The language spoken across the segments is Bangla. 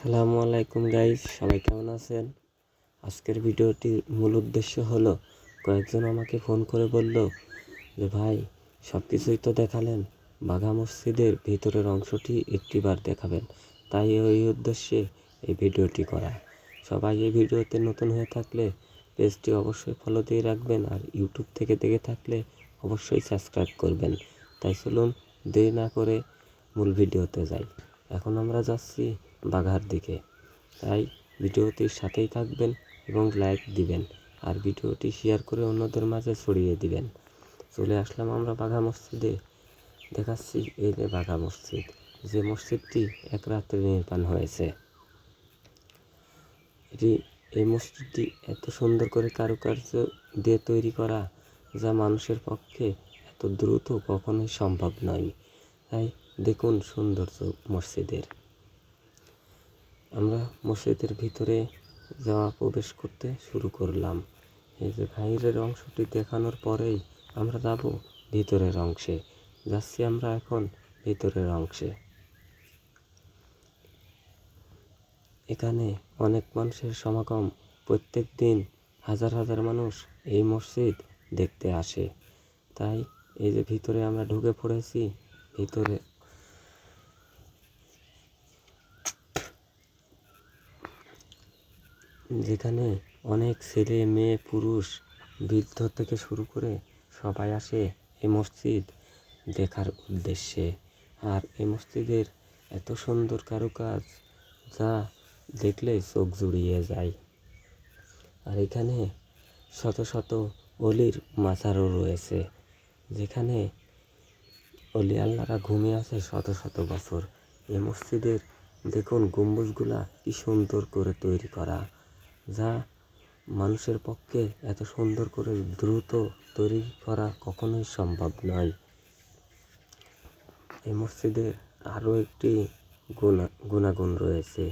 আসসালামু আলাইকুম গাইস সবাই কেমন আছেন? আজকের ভিডিওটির মূল উদ্দেশ্য হলো, কয়েকজন আমাকে ফোন করে বলল যে, ভাই সব কিছুই তো দেখালেন, বাঘা মসজিদের ভিতরের অংশটি একটিবার দেখাবেন। তাই ওই উদ্দেশ্যে এই ভিডিওটি করা। সবাই এই ভিডিওতে নতুন হয়ে থাকলে পেজটি অবশ্যই ফলো দিয়ে রাখবেন আর ইউটিউব থেকে দেখে থাকলে অবশ্যই সাবস্ক্রাইব করবেন। তাই চলুন দেরি না করে মূল ভিডিওতে যাই। এখন আমরা যাচ্ছি বাঘার দিকে। তাই ভিডিওটির সাথেই থাকবেন এবং লাইক দিবেন আর ভিডিওটি শেয়ার করে অন্যদের মাঝে ছড়িয়ে দিবেন। চলে আসলাম আমরা বাঘা মসজিদে। দেখাচ্ছি এই যে বাঘা মসজিদ। যে মসজিদটি এক রাত্রে নির্মাণ হয়েছে। এটি, এই মসজিদটি এত সুন্দর করে কারুকার্য দিয়ে তৈরি করা যা মানুষের পক্ষে এত দ্রুত কখনোই সম্ভব নয়। তাই দেখুন সৌন্দর্য মসজিদের। আমরা মসজিদের ভিতরে যাওয়া, প্রবেশ করতে শুরু করলাম। এই যে বাইরের অংশটি দেখানোর পরেই আমরা যাব ভিতরের অংশে। যাচ্ছি আমরা এখন ভিতরের অংশে। এখানে অনেক মানুষের সমাগম। প্রত্যেক দিন হাজার হাজার মানুষ এই মসজিদ দেখতে আসে। তাই এই যে ভিতরে আমরা ঢুকে পড়েছি, ভিতরে যেখানে অনেক ছেলে, মেয়ে, পুরুষ বৃদ্ধ থেকে শুরু করে সবাই আসে এই মসজিদ দেখার উদ্দেশ্যে। আর এই মসজিদের এত সুন্দর কারুকাজ যা দেখলে চোখ জুড়িয়ে যায়। আর এখানে শত শত অলির মাজারও রয়েছে, যেখানে অলি আল্লাহরা ঘুমিয়ে আছে শত শত বছর। এই মসজিদের দেখুন, গম্বুজগুলা কি সুন্দর করে তৈরি করা। যা মানুষের পক্ষে এত সুন্দর করে দ্রুত তৈরি করা কখনোই সম্ভব নয়। এই মসজিদের আরও একটি গুণা গুণাগুণ রয়েছে।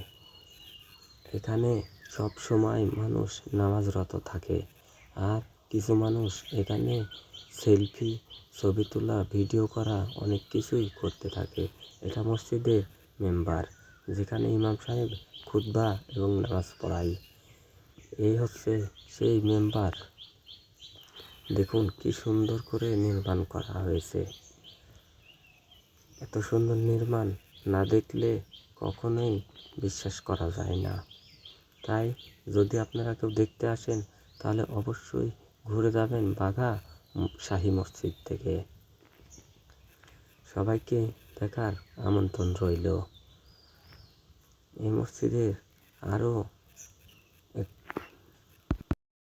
এখানে সব সময় মানুষ নামাজরত থাকে আর কিছু মানুষ এখানে সেলফি, ছবি তোলা, ভিডিও করা অনেক কিছুই করতে থাকে। এটা মসজিদের মেম্বার, যেখানে ইমাম সাহেব খুতবা এবং নামাজ পড়ায়। এই হচ্ছে সেই মেম্বার। দেখুন কি সুন্দর করে নির্মাণ করা হয়েছে। এত সুন্দর নির্মাণ না দেখলে কখনোই বিশ্বাস করা যায় না। তাই যদি আপনারা কেউ দেখতে আসেন, তাহলে অবশ্যই ঘুরে যাবেন বাঘা শাহী মসজিদ থেকে। সবাইকে দেখার আমন্ত্রণ রইল। এই মসজিদের আরও